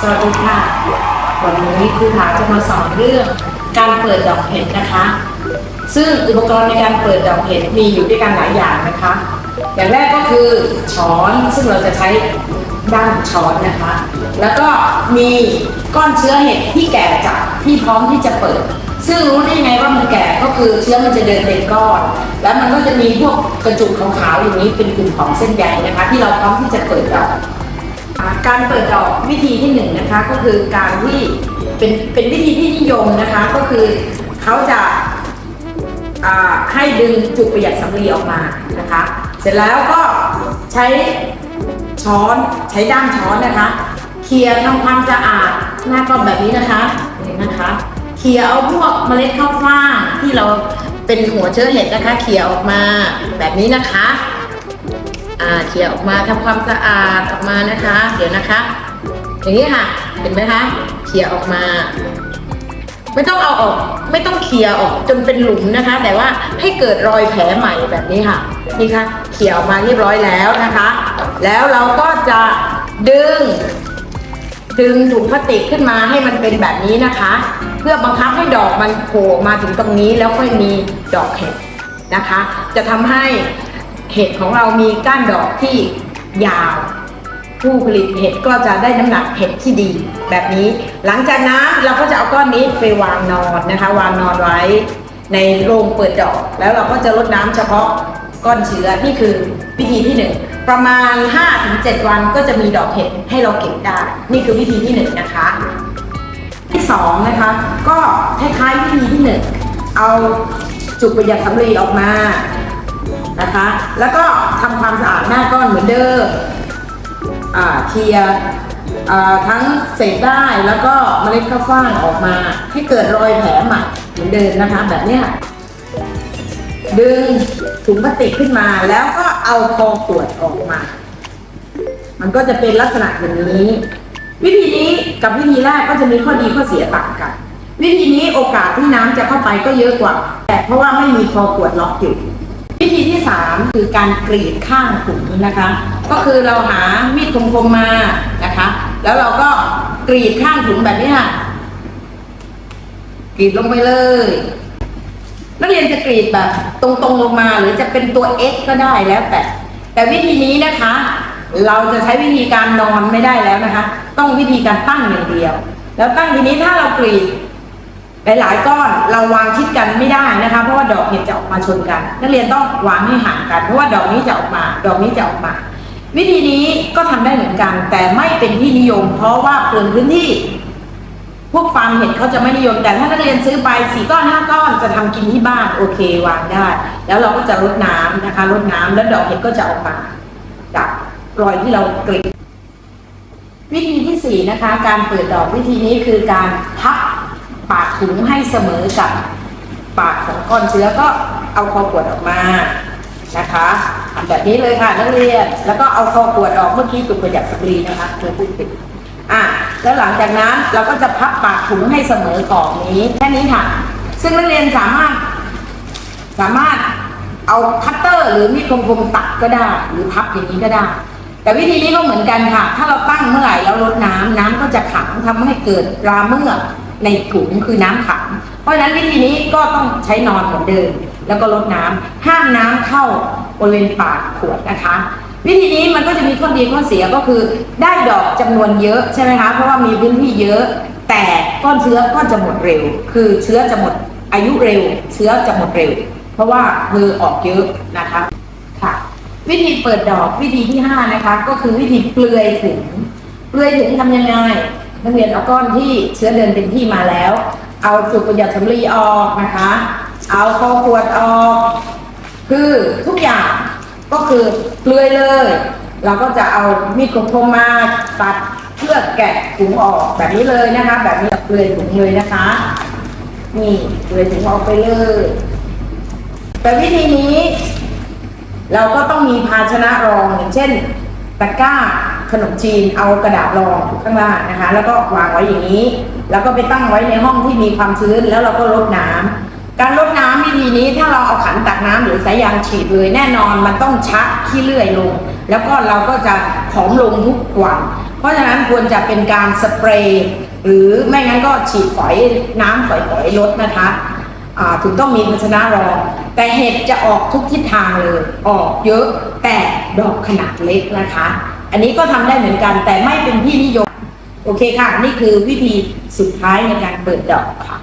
สวัสดีค่ะ วันนี้ครูถาจะมาสอนเรื่องการเปิดดอกเห็ดนะคะ ซึ่งอุปกรณ์ในการเปิดดอกเห็ดมีอยู่ด้วยกันหลายอย่างนะคะ อย่างแรกก็คือช้อนซึ่งเราจะใช้ด้านช้อนนะคะ แล้วก็มีก้อนเชื้อเห็ดที่แก่จัดที่พร้อมที่จะเปิด ซึ่งรู้ได้ยังไงว่ามันแก่ก็คือเชื้อมันจะเดินเป็นก้อน แล้วมันก็จะมีพวกกระจุกขาวๆอย่างนี้เป็นกลุ่มของเส้นใยนะคะ ที่เราพร้อมที่จะเปิดดอก การเปิดดอกวิธีที่หนึ่งนะคะก็คือการที่เป็นเป็นวิธีที่นิยมนะคะก็คือเขาจะาให้ดึงจุกประหยัดสำลีออกมานะคะ เสร็จแล้วก็ใช้ช้อนใช้ด้ามช้อนนะคะ เคลียร์ทำความสะอาดหน้าก้อนแบบนี้นะคะนี่นะคะเคลียร์เอาพวกเมล็ดข้าวฟ่างที่เราเป็นหัวเชื้อเห็ดนะคะเคลียร์ออกมาแบบนี้นะคะ อ่าเคลียออกมาทำความสะอาดออกมานะคะ เดี๋ยวนะคะ อย่างนี้ค่ะ เห็นไหมคะเคลียออกมา ไม่ต้องเอาออก ไม่ต้องเคลียออกจนเป็นหลุมนะคะ แต่ว่าให้เกิดรอยแผลใหม่แบบนี้ค่ะ นี่ค่ะเคลียออกมาเรียบร้อยแล้วนะคะ แล้วเราก็จะดึง ดึงถุงพลาสติกขึ้นมาให้มันเป็นแบบนี้นะคะ เพื่อบังคับให้ดอกมันโผล่มาถึงตรงนี้แล้วค่อยมีดอกเห็ดนะคะ จะทำให้ เห็ดของเรามีก้านดอกที่ยาว ผู้ผลิตเห็ดก็จะได้น้ำหนักเห็ดที่ดี แบบนี้ หลังจากนั้นเราก็จะเอาก้อนนี้ไปวางนอนนะคะ วางนอนไว้ในโรงเปิดดอก แล้วเราก็จะรดน้ำเฉพาะก้อนเชื้อนี่คือวิธีที่หนึ่งประมาณ 5-7 วันก็จะมีดอกเห็ดให้เราเก็บได้ นี่คือวิธีที่หนึ่งนะคะ ที่สองนะคะก็คล้ายๆวิธีที่หนึ่งเอาจุกประหยัดสำลีออกมา นะคะ แล้วก็ทำความสะอาดหน้าก้อนเหมือนเดิมอ่าเคลียร์ทั้งเศษได้แล้วก็เมล็ดข้าวฟ่างออกมาให้เกิดรอยแผลใหม่เหมือนเดิมนะคะ แบบเนี้ยดึงถุงพลาสติกขึ้นมาแล้วก็เอาคอขวดออกมา มันก็จะเป็นลักษณะอย่างนี้ วิธีนี้กับวิธีแรกก็จะมีข้อดีข้อเสียต่างกัน วิธีนี้โอกาสที่น้ำจะเข้าไปก็เยอะกว่า แต่เพราะว่าไม่มีคอขวดล็อกอยู่ วิธีที่สามคือการกรีดข้างถุงนะคะ ก็คือเราหามีดคมๆมานะคะ แล้วเราก็กรีดข้างถุงแบบนี้ค่ะกรีดลงไปเลย นักเรียนจะกรีดแบบตรงๆลงมาหรือจะเป็นตัว X ก็ได้แล้วแต่ แต่วิธีนี้นะคะ เราจะใช้วิธีการนอนไม่ได้แล้วนะคะ ต้องวิธีการตั้งอย่างเดียว แล้วตั้งทีนี้ถ้าเรากรีด หลายๆก้อนเราวางชิดกันไม่ได้นะคะ เพราะว่าดอกเห็ดจะออกมาชนกัน นักเรียนต้องวางให้ห่างกัน เพราะว่าดอกนี้จะออกมา ดอกนี้จะออกมา วิธีนี้ก็ทำได้เหมือนกัน แต่ไม่เป็นที่นิยม เพราะว่าเปลืองพื้นที่ พวกฟาร์มเห็ดเขาจะไม่นิยม แต่ถ้านักเรียนซื้อไปสี่ก้อนห้าก้อนจะทำกินที่บ้านโอเควางได้ แล้วเราก็จะรดน้ำนะคะรดน้ำแล้วดอกเห็ดก็จะออกมา จากรอยที่เรากรีดวิธีที่สี่นะคะการเปิดดอกวิธีนี้คือการพับปาก ถุงให้เสมอกับปากของก้อนเชื้อก็เอาคอขวดออกมานะคะทำแบบนี้เลยค่ะนักเรียน แล้วก็เอาคอขวดออกเมื่อกี้ตุกประหยัดสำลีนะคะเธอพูดผิดอะแล้วหลังจากนั้นเราก็จะพับปากถุงให้เสมอกล่องนี้แค่นี้ค่ะ ซึ่งนักเรียนสามารถ สามารถเอาคัตเตอร์หรือมีดคมๆตัดก็ได้ หรือพับอย่างนี้ก็ได้ แต่วิธีนี้ก็เหมือนกันค่ะ ถ้าเราตั้งเมื่อไหร่แล้วลดน้ำน้ำก็จะขังทำให้เกิดราเมื่อก ในถุงคือน้ำขัง เพราะฉะนั้นวิธีนี้ก็ต้องใช้นอนเหมือนเดิม แล้วก็ลดน้ำห้ามน้ำเข้าบริเวณปากขวดนะคะ วิธีนี้มันก็จะมีข้อดีข้อเสียก็คือได้ดอกจำนวนเยอะใช่ไหมคะเพราะว่ามีพื้นที่เยอะ แต่ก้อนเชื้อก็จะหมดเร็ว คือเชื้อจะหมดอายุเร็ว เชื้อจะหมดเร็ว เพราะว่ามือออกเยอะนะคะค่ะวิธีเปิดดอกวิธีที่ห้านะคะก็คือวิธีเปลือยถุงเปลือยถุงทำยังไง นักเรียนเอาก้อนที่เชื้อเดินเป็นที่มาแล้ว เอาจุกประหยัดสำลีออกนะคะ เอาคอขวดออก คือทุกอย่างก็คือเปลือยเลย เราก็จะเอามีดคมๆมาตัดเพื่อแกะถุงออกแบบนี้เลยนะคะ แบบนี้เปลือยถุงเลยนะคะ นี่เปลือยถุงออกไปเลย แต่วิธีนี้ เราก็ต้องมีภาชนะรองอย่างเช่นตะกร้า ขนมจีนเอากระดาษรองข้างล่างนะคะ แล้วก็วางไว้อย่างนี้ แล้วก็ไปตั้งไว้ในห้องที่มีความชื้น แล้วเราก็รดน้ำการรดน้ำวิธีนี้ถ้าเราเอาขันตักน้ำหรือสายยางฉีดเลย แน่นอนมันต้องชักขี้เลื่อยลง แล้วก็เราก็จะผอมลงทุกวันเพราะฉะนั้นควรจะเป็นการสเปรย์หรือไม่งั้นก็ฉีดฝอยน้ำฝอยๆลดนะคะอ่าถึงต้องมีภาชนะรองแต่เห็ดจะออกทุกทิศทางเลย ออกเยอะแต่ดอกขนาดเล็กนะคะ อันนี้ก็ทำได้เหมือนกันแต่ไม่เป็นที่นิยม โอเคค่ะ นี่คือวิธีสุดท้ายในการเปิดดอกค่ะ